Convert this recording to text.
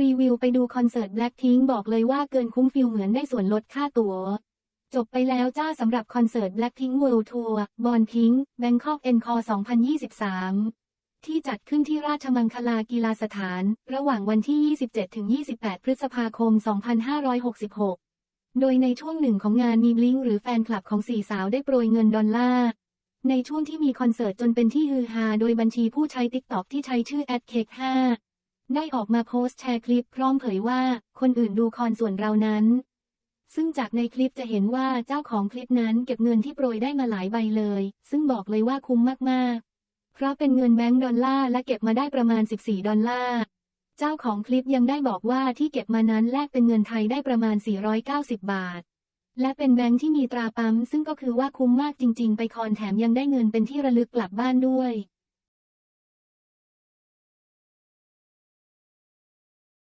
รีวิวไปดูคอนเสิร์ต Blackpink บอกเลยว่าเกินคุ้มฟิลเหมือนได้ส่วนลดค่าตั๋ว จบไปแล้วจ้าสำหรับคอนเสิร์ต Blackpink World Tour Born Pink Bangkok Encore 2023 ที่จัดขึ้นที่ราชมังคลากีฬาสถาน ระหว่างวันที่ 27-28 พฤษภาคม 2566 โดยในช่วงหนึ่งของงานมีบลิงหรือแฟนคลับของสี่สาวได้โปรยเงินดอลลาร์ในช่วงที่มีคอนเสิร์ตจนเป็นที่ฮือฮาโดยบัญชีผู้ใช้ TikTok ที่ใช้ชื่อ @cake5 ได้ออกมาโพสต์แชร์คลิปพร้อมเผยว่า คนอื่นดูคอนส่วนเรานั้น ซึ่งจากในคลิปจะเห็นว่าเจ้าของคลิปนั้นเก็บเงินที่โปรยได้มาหลายใบเลย ซึ่งบอกเลยว่าคุ้มมากๆ เพราะเป็นเงินแบงก์ดอลลาร์และเก็บมาได้ประมาณ 14 ดอลลาร์เจ้าของคลิปยังได้บอกว่าที่เก็บมานั้นแลกเป็นเงินไทยได้ประมาณ 490 บาท และเป็นแบงก์ที่มีตราปั๊มซึ่งก็คือว่าคุ้มมากจริง ๆ ไปคอนแถมยังได้เงินเป็นที่ระลึกกลับบ้านด้วย